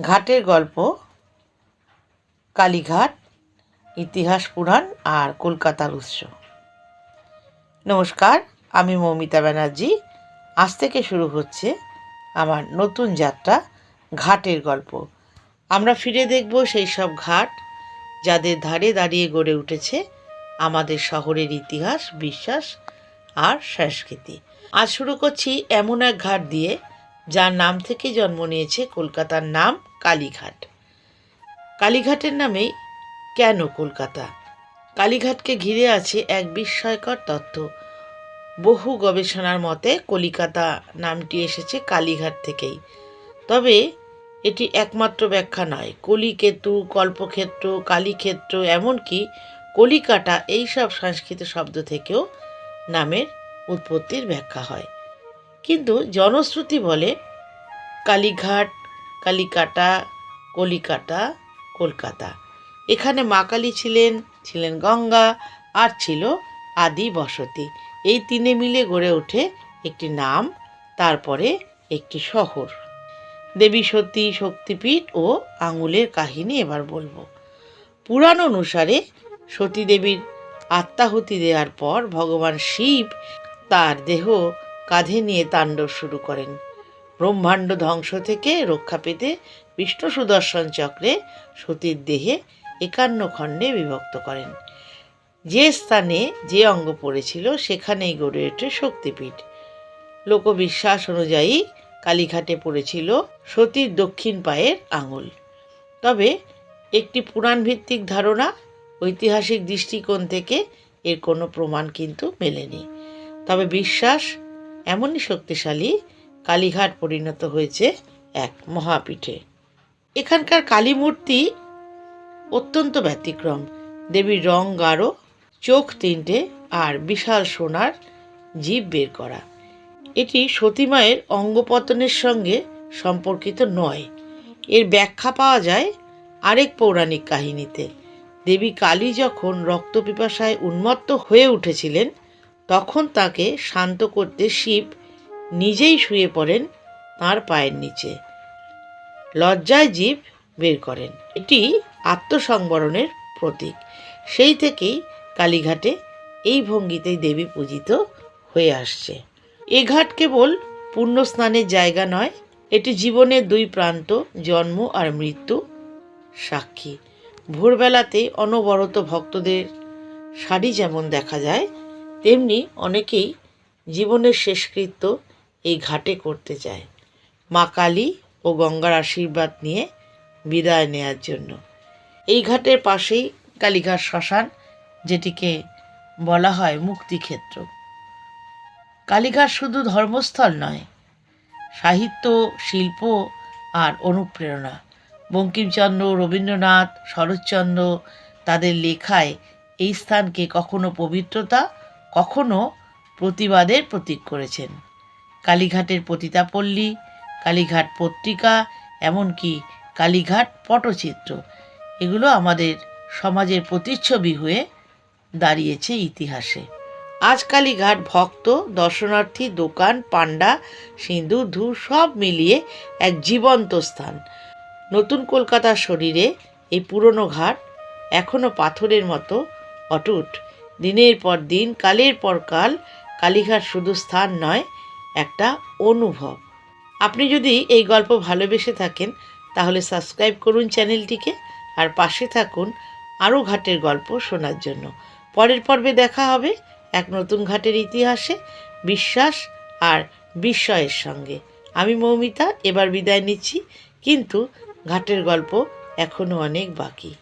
ঘাটের গল্প, কালীঘাট, ইতিহাস পুরাণ আর কলকাতার উৎস। নমস্কার, আমি মৌমিতা ব্যানার্জি। আজ থেকে শুরু হচ্ছে আমার নতুন যাত্রা, ঘাটের গল্প। আমরা ফিরে দেখব সেই সব ঘাট যাদের ধারে দাঁড়িয়ে গড়ে উঠেছে আমাদের শহরের ইতিহাস, বিশ্বাস আর সংস্কৃতি। আজ শুরু করছি এমন এক ঘাট দিয়ে, যার নাম থেকে জন্ম নিয়েছে কলকাতার নাম কালীঘাট। কালীঘাটের নামেই কেন কলকাতা? কালীঘাটকে ঘিরে আছে এক বিস্ময়কর তথ্য বহু গবেষণার মতে কলিকাতা নামটি এসেছে কালীঘাট থেকেই। তবে এটি একমাত্র ব্যাখ্যা নয়। কলিকেতু, কল্পক্ষেত্র, কালীক্ষেত্র, এমনকি কলিকাটা এইসব সংস্কৃত শব্দ থেকেও নামের উৎপত্তির ব্যাখ্যা হয়। কিন্তু জনশ্রুতি বলে কালীঘাট কালিকাটা, কলিকাটা, কলকাতা। এখানে মা কালী ছিলেন ছিলেন গঙ্গা, আর ছিল আদি বসতি। এই তিনে মিলে গড়ে ওঠে একটি নাম, তারপরে একটি শহর। দেবী সতী, শক্তিপীঠ ও আঙুলের কাহিনী এবার বলব। পুরাণ অনুসারে সতী দেবীর আত্মাহুতি দেওয়ার পর ভগবান শিব তার দেহ কাঁধে নিয়ে তাণ্ডব শুরু করেন। ব্রহ্মাণ্ড ধ্বংস থেকে রক্ষা পেতে বিষ্ণু সুদর্শন চক্রে সতীর দেহে একান্ন খণ্ডে বিভক্ত করেন। যে স্থানে যে অঙ্গ পড়েছিল, সেখানেই গড়ে ওঠে শক্তিপীঠ। লোকবিশ্বাস অনুযায়ী কালীঘাটে পড়েছিল সতীর দক্ষিণ পায়ের আঙুল। তবে একটি পুরাণভিত্তিক ধারণা ঐতিহাসিক দৃষ্টিকোণ থেকে এর কোনো প্রমাণ কিন্তু মেলেনি। তবে বিশ্বাস এমনই শক্তিশালী কালীঘাট পরিণত হয়েছে এক মহাপীঠে। এখানকার কালী মূর্তি অত্যন্ত ব্যতিক্রম। দেবীর রং গাঢ়, চোখ তিনটে আর বিশাল সোনার জীব বের করা। এটি সতীমায়ের অঙ্গপতনের সঙ্গে সম্পর্কিত নয়। এর ব্যাখ্যা পাওয়া যায় আরেক পৌরাণিক কাহিনীতে। দেবী কালী যখন রক্তপিপাসায় উন্মত্ত হয়ে উঠেছিলেন, তখন তাকে শান্ত করতে শিব নিজেই শুয়ে পড়েন তার পায়ের নিচে। লজ্জায় জীব বের করেন। এটি আত্মসংবরণের প্রতীক। সেই থেকেই কালীঘাটে এই ভঙ্গিতেই দেবী পূজিত হয়ে আসছে। এ ঘাট কেবল পুণ্য স্নানের জায়গা নয়, এটি জীবনের দুই প্রান্ত, জন্ম আর মৃত্যু সাক্ষী। ভোরবেলাতে অনবরত ভক্তদের শাড়ি যেমন দেখা যায়, তেমনি অনেকেই জীবনের শেষকৃত্য এই ঘাটে করতে চায়। মা কালী ও গঙ্গার আশীর্বাদ নিয়ে বিদায় নেয়ার জন্য। এই ঘাটের পাশেই কালীঘাট শ্মশান, যেটিকে বলা হয় মুক্তিক্ষেত্র। কালীঘাট শুধু ধর্মস্থল নয়, সাহিত্য, শিল্প আর অনুপ্রেরণা। বঙ্কিমচন্দ্র, রবীন্দ্রনাথ, শরৎচন্দ্র তাদের লেখায় এই স্থানকে কখনো পবিত্রতা, কখনো প্রতিবাদের প্রতীক করেছেন। কালীঘাটের পতিতাপল্লী, কালীঘাট পত্রিকা, এমনকি কালীঘাট পটচিত্র। এগুলো আমাদের সমাজের প্রতিচ্ছবি হয়ে দাঁড়িয়েছে ইতিহাসে। আজ কালীঘাট ভক্ত, দর্শনার্থী, দোকান পাণ্ডা সিঁদুর ধূর সব মিলিয়ে এক জীবন্ত স্থান। নতুন কলকাতার শরীরে এই পুরনো ঘাট এখনও পাথরের মতো অটুট। দিনের পর দিন, কালের পর কাল, কালীঘাট শুধু স্থান নয় একটা অনুভব। আপনি যদি এই গল্প ভালোবেসে থাকেন, তাহলে সাবস্ক্রাইব করুন চ্যানেলটিকে আর পাশে থাকুন আরও ঘাটের গল্প শোনার জন্য। পরের পর্বে দেখা হবে এক নতুন ঘাটের ইতিহাসে, বিশ্বাস আর বিস্ময়ের সঙ্গে। আমি মৌমিতা, এবার বিদায় নিচ্ছি, কিন্তু ঘাটের গল্প এখনও অনেক বাকি।